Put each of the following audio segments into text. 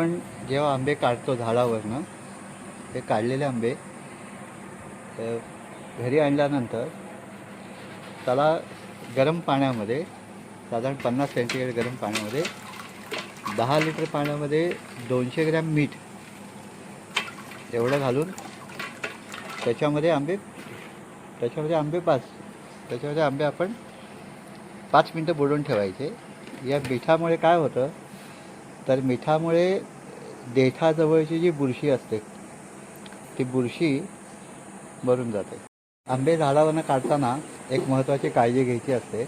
आपण जेव्हा आंबे काढतो झाडावरनं ते काढलेले आंबे घरी आणल्यानंतर त्याला गरम पाण्यामध्ये साधारण पन्नास सेंटीग्रेड गरम पाण्यामध्ये दहा लिटर पाण्यामध्ये दोनशे ग्रॅम मीठ एवढं घालून त्याच्यामध्ये आंबे त्याच्यामध्ये आंबे पाच त्याच्यामध्ये आंबे आपण पाच मिनटं बुडवून ठेवायचे. या मिठामुळे काय होतं? तर मिठामुळे देठाजवळची जी बुरशी असते ती बुरशी भरून जाते. आंबे झाडावरनं काढताना एक महत्त्वाची काळजी घ्यायची असते.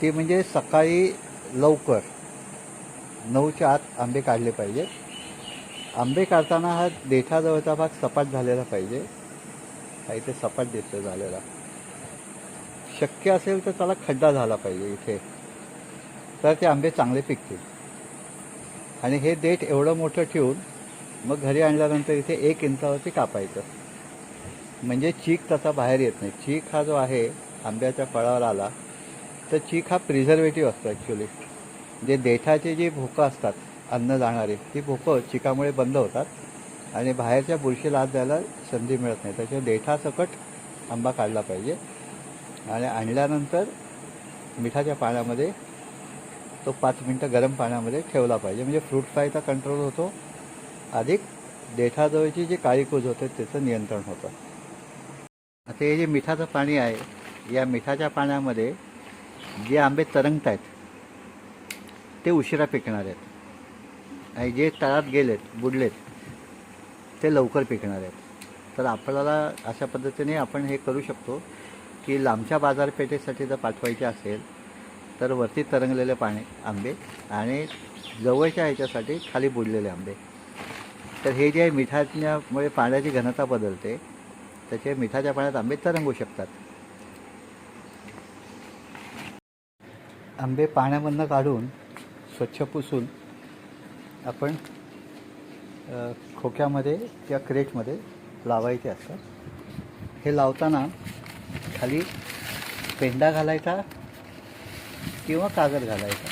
ती म्हणजे सकाळी लवकर नऊच्या आत आंबे काढले पाहिजे आंबे काढताना हा देठाजवळचा भाग सपाट झालेला पाहिजे. हा इथे सपाट दिसतो झालेला. शक्य असेल तर त्याला खड्डा झाला पाहिजे इथे. तर ते आंबे चांगले पिकतील. आणि हे देठ एवढं मोठं ठेवून मग घरी आणल्यानंतर इथे एक इंचावरती कापायचं. म्हणजे चीक तसा बाहेर येत नाही. चीक हा जो आहे आंब्याच्या फळावर आला तर चीक हा प्रिझर्वेटिव्ह असतो ॲक्च्युली जे देठाचे जे भोकं असतात अन्न जाणारे ती भोकं चिकामुळे बंद होतात आणि बाहेरच्या बुरशीला लाद द्यायला संधी मिळत नाही. त्याच्या देठासकट आंबा काढला पाहिजे. आणि आणल्यानंतर मिठाच्या पाण्यामध्ये तो पाच मिनटं गरम पाण्यामध्ये ठेवला पाहिजे. म्हणजे फ्रूट फ्रायचा कंट्रोल होतो. अधिक देठाजवळची जी काळीकूज होते त्याचं नियंत्रण होतं. आता हे जे मिठाचं पाणी आहे या मिठाच्या पाण्यामध्ये जे आंबे तरंगत आहेत ते उशिरा पिकणार आहेत. आणि जे तळात गेलेत बुडलेत ते लवकर पिकणार आहेत. तर आपल्याला अशा पद्धतीने आपण हे करू शकतो की लांबच्या बाजारपेठेसाठी जर पाठवायचे असेल तर वरती तरंगलेले पाणी आंबे आणि जवळच्या ह्याच्यासाठी खाली बुडलेले आंबे. तर हे जे आहे मिठाच्यामुळे पाण्याची घनता बदलते त्याचे मिठाच्या पाण्यात आंबे तरंगू शकतात. आंबे पाण्यामधनं काढून स्वच्छ पुसून आपण खोक्यामध्ये किंवा क्रेटमध्ये लावायचे असतात. हे लावताना खाली पेंडा घालायचा किंवा कागद घालायचा.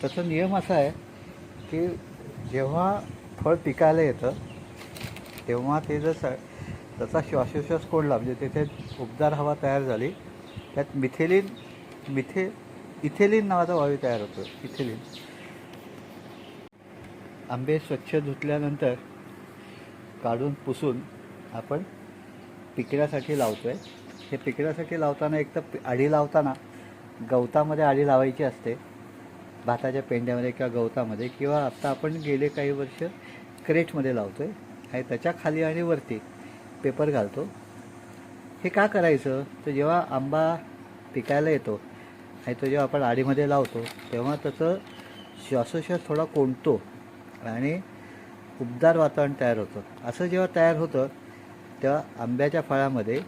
त्याचा नियम असा आहे की जेव्हा फळ पिकायला येतं तेव्हा ते जर स त्याचा श्वासोश्वास कोडला म्हणजे तिथे उबदार हवा तयार झाली त्यात मिथेलिन मिथे इथेलिन नावाचा वायू तयार होतो इथेलिन. आंबे स्वच्छ धुतल्यानंतर काढून पुसून आपण पिकण्यासाठी लावतो आहे हे पिकण्यासाठी लावताना एक तर आडी लावताना गवतामध्ये आडी लावायची असते. भाताच्या पेंड्यामध्ये किंवा गवतामध्ये किंवा आत्ता आपण गेले काही वर्ष क्रेटमध्ये लावतो आहे आणि त्याच्याखाली आणि वरती पेपर घालतो. हे का करायचं? तर जेव्हा आंबा पिकायला येतो आणि तो जेव्हा आपण आडीमध्ये लावतो तेव्हा त्याचं श्वासोश्वास थोडा कोंडतो आणि उबदार वातावरण तयार होतं. असं जेव्हा तयार होतं तेव्हा आंब्याच्या फळामध्ये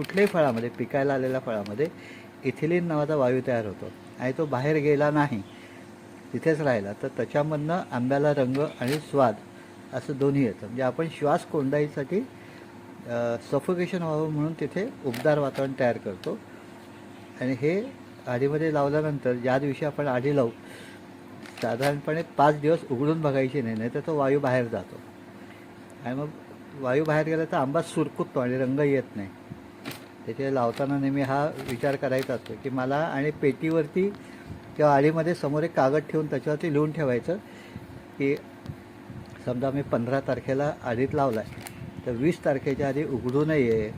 कुठल्याही फळामध्ये पिकायला आलेल्या फळामध्ये इथिलिन नावाचा वायू तयार होतो आणि तो बाहेर गेला नाही तिथेच राहिला तर त्याच्यामधनं आंब्याला रंग आणि स्वाद असं दोन्ही येतं. म्हणजे आपण श्वास कोंडाईसाठी सफोकेशन व्हावं म्हणून तिथे उबदार वातावरण तयार करतो. आणि हे आडीमध्ये लावल्यानंतर ज्या दिवशी आपण आडी लावू साधारणपणे पाच दिवस उघडून बघायची नाही नाही तर तो वायू बाहेर जातो. आणि मग वायू बाहेर गेला तर आंबा सुरकुततो आणि रंग येत नाही. त्याचे लावताना नेहमी हा विचार करायचा असतो की मला आणि पेटीवरती किंवा आळीमध्ये समोर एक कागद ठेवून त्याच्यावरती लिहून ठेवायचं की समजा मी पंधरा तारखेला आडीत लावला आहे तर वीस तारखेच्या आधी उघडू नये.